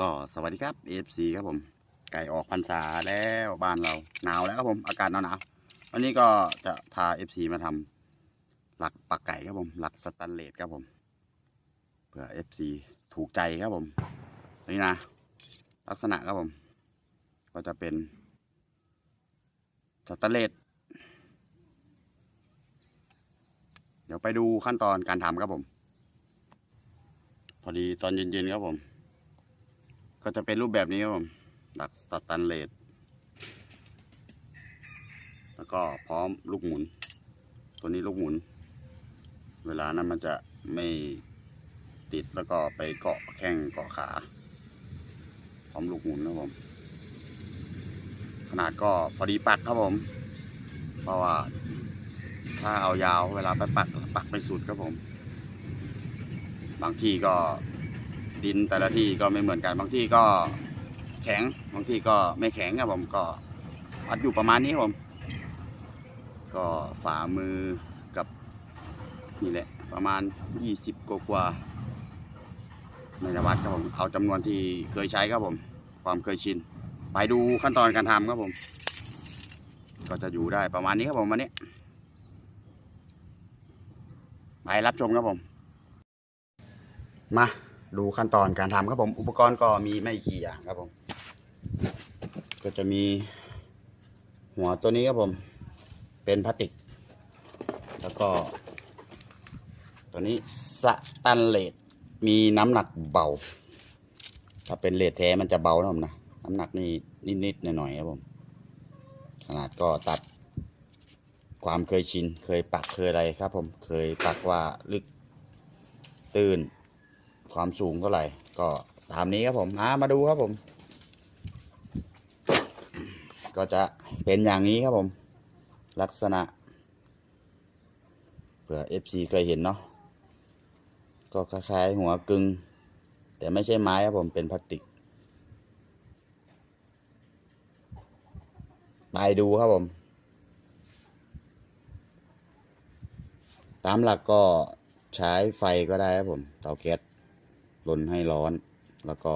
ก็สวัสดีครับ AFC ครับผม ไก่ออกพรรษาแล้วบ้านเราหนาวแล้วครับผม อากาศหนาวๆวันนี้ก็จะพา FC มาทำหลักปักไก่ครับผม หลักสแตนเลสครับผมเพื่อ FC ถูกใจครับผมนี่นะ ลักษณะครับผม ก็จะเป็นสแตนเลสเดี๋ยวไปดูขั้นตอนการทำครับผม พอดีตอนเย็นๆครับผม ก็จะเป็นรูปแบบนี้ครับผมหลักสแตันเลสแล้วก็พร้อมลูกหมุน ตัวนี้ลูกหมุน เวลานั้นมันจะไม่ติดแล้วก็ไปเกาะแข้งเกาะขา พร้อมลูกหมุนครับผม ขนาดก็พอดีปักครับผม เพราะว่าถ้าเอายาวเวลาไปปักปักไปสุดครับผม บางที่ก็ ดินแต่ละที่ก็ไม่เหมือนกันบางที่ก็แข็งบางที่ก็ไม่แข็งครับผมก็วัดอยู่ประมาณนี้ครับผม ก็ฝ่ามือกับนี่แหละประมาณยี่สิบกว่าๆไม่ได้วัดครับผมเอาจำนวนที่เคยใช้ครับผม ความเคยชิน ไปดูขั้นตอนการทำครับผม ก็จะอยู่ได้ประมาณนี้ครับผมวันนี้ไปรับชมครับผม มา ดูขั้นตอนการทำครับผม อุปกรณ์ก็มีไม่กี่อย่างครับผม ก็จะมีหัวตัวนี้ครับผม เป็นพลาสติก แล้วก็ ตัวนี้สแตันเลสมีน้ำหนักเบา ถ้าเป็นเลสแท้มันจะเบานะผมนะ น้ำหนักนี่นิดๆหน่อยๆครับผม ขนาดก็ตัดความเคยชิน เคยปักเคยอะไรครับผม เคยปักว่าลึก ตื้น ความสูงเท่าไหร่ ก็ตามนี้ครับผมมามาดูครับผม ก็จะเป็นอย่างนี้ครับผม ลักษณะเผื่อ FC เคยเห็นเนาะก็คล้ายๆหัวกึงแต่ไม่ใช่ไม้ครับผมเป็นพลาสติกไปดูครับผม ตามหลักก็ใช้ไฟก็ได้ครับผม เตาแก๊ส ลนให้ร้อน แล้วก็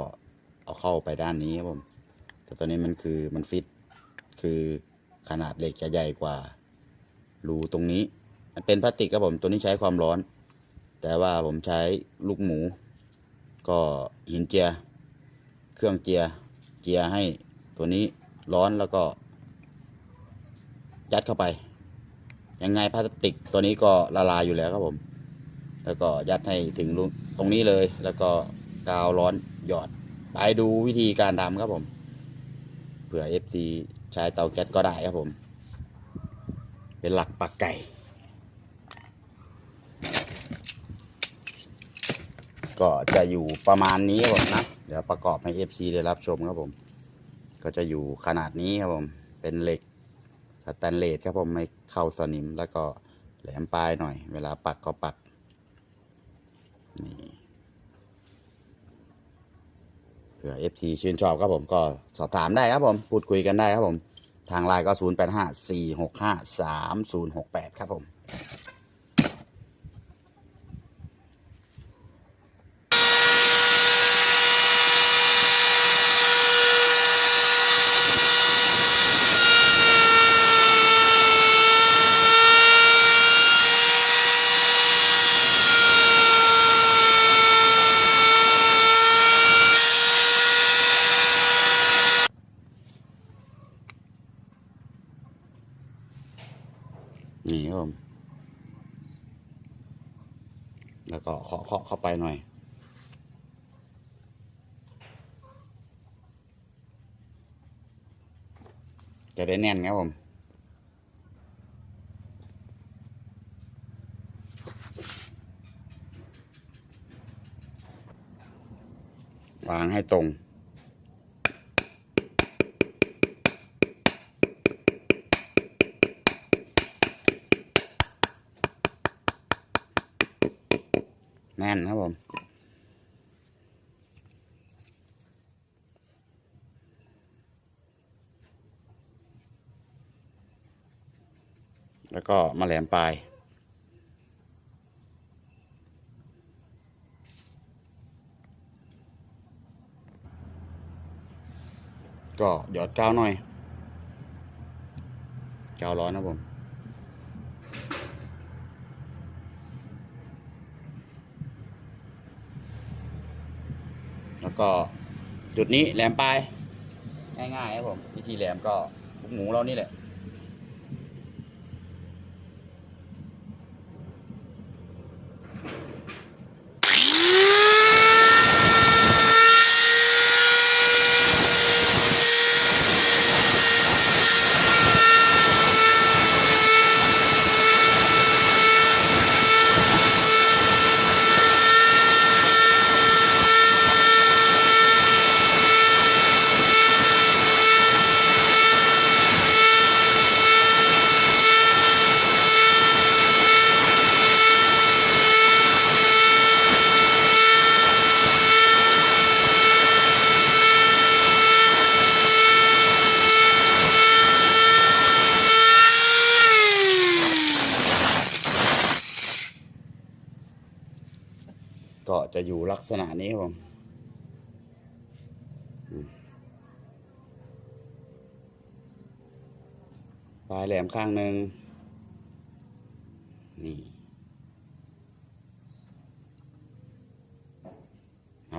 เอาเข้าไปด้านนี้ครับผม แต่ตัวนี้มันคือมันฟิต คือขนาดเหล็กจะใหญ่กว่า รูตรงนี้ มันเป็นพลาสติกครับผม ตัวนี้ใช้ความร้อน แต่ว่าผมใช้ลูกหมู ก็หินเจีย เครื่องเจีย เจียให้ตัวนี้ร้อนแล้วก็ ยัดเข้าไป ยังไงพลาสติกตัวนี้ก็ละลายอยู่แล้วครับผม แล้วก็ยัดให้ถึงตรงนี้เลย แล้วก็กาวร้อนหยอด ไปดูวิธีการทำครับผม เผื่อ FC ใช้เตาแก๊สก็ได้ครับผม เป็นหลักปักไก่ก็จะอยู่ประมาณนี้ครับผมนะ เดี๋ยวประกอบให้ FC ได้รับชมครับผม ก็จะอยู่ขนาดนี้ครับผม เป็นเหล็กสแตนเลสครับผมไม่เข้าสนิมแล้วก็แหลมปลายหน่อย เวลาปักก็ปัก นี่เผื่อ FC ชื่นชอบครับผมก็สอบถามได้ครับผม พูดคุยกันได้ครับผม ทางไลน์ก็ 0 8 5 4 6 5 3 0 6 8 ครับผม ครับผมแล้วก็เคาะเคาะเข้าไปหน่อย จะได้แน่นครับผมวางให้ตรง น่นครับผมแล้วก็มาแหลมปลาย ก็หยอดกาวหน่อยกาวร้อนนะผม แล้วก็จุดนี้แหลมปลายง่ายๆครับผมวิธีแหลมก็ลูกหมูเรานี่แหละ ก็ จะอยู่ลักษณะนี้ครับผมปลายแหลมข้างหนึ่งนี่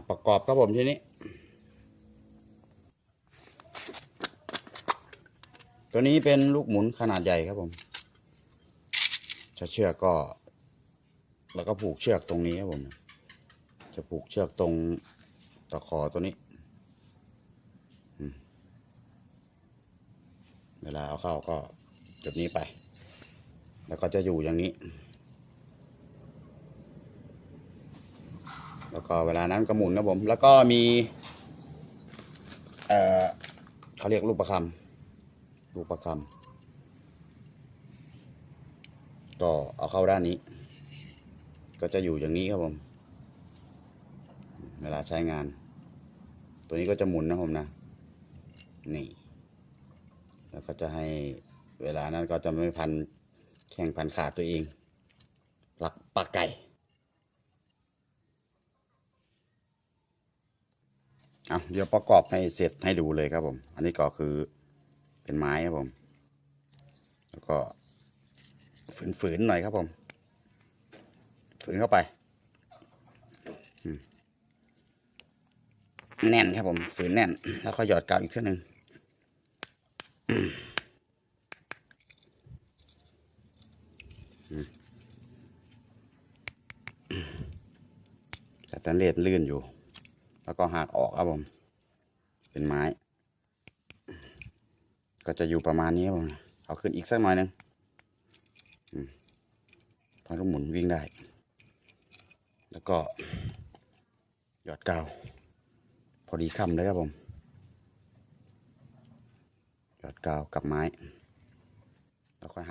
ประกอบครับผมทีนี้ ตัวนี้เป็นลูกหมุนขนาดใหญ่ครับผมจะเชือกก็ แล้วก็ผูกเชือกตรงนี้ครับผม จะผูกเชือกตรงตะขอตัวนี้ เวลาเอาเข้าก็จุดนี้ไป แล้วก็จะอยู่อย่างนี้ แล้วก็เวลานั้นก็หมุนนะผม แล้วก็มี เอ่อเขาเรียกลูกประคำลูกประคำก็เอาเข้าด้านนี้ ก็จะอยู่อย่างนี้ครับผม เวลาใช้งาน ตัวนี้ก็จะหมุนนะผมนะ นี่ แล้วก็จะให้เวลานั้นก็จะไม่พันแข่งพันขาตัวเองหลักปลาไก่ เอาเดี๋ยวประกอบให้เสร็จให้ดูเลยครับผม อันนี้ก็คือเป็นไม้ครับผม แล้วก็ฝืนๆหน่อยครับผม ฝืนเข้าไป แน่นครับผมฝืนแน่น แล้วก็หยอดกาวอีกเท่านึงแต่ตันเลดลื่นอยู่ แล้วก็หักออกครับผม เป็นไม้ ก็จะอยู่ประมาณนี้ครับผมเอาขึ้นอีกสักหน่อยหนึงพอลูกหมุนวิ่งได้ แล้วก็หยอดกาว พอดีค่ำเลยครับผมยอดกาวกับไม้แล้วค่อยหา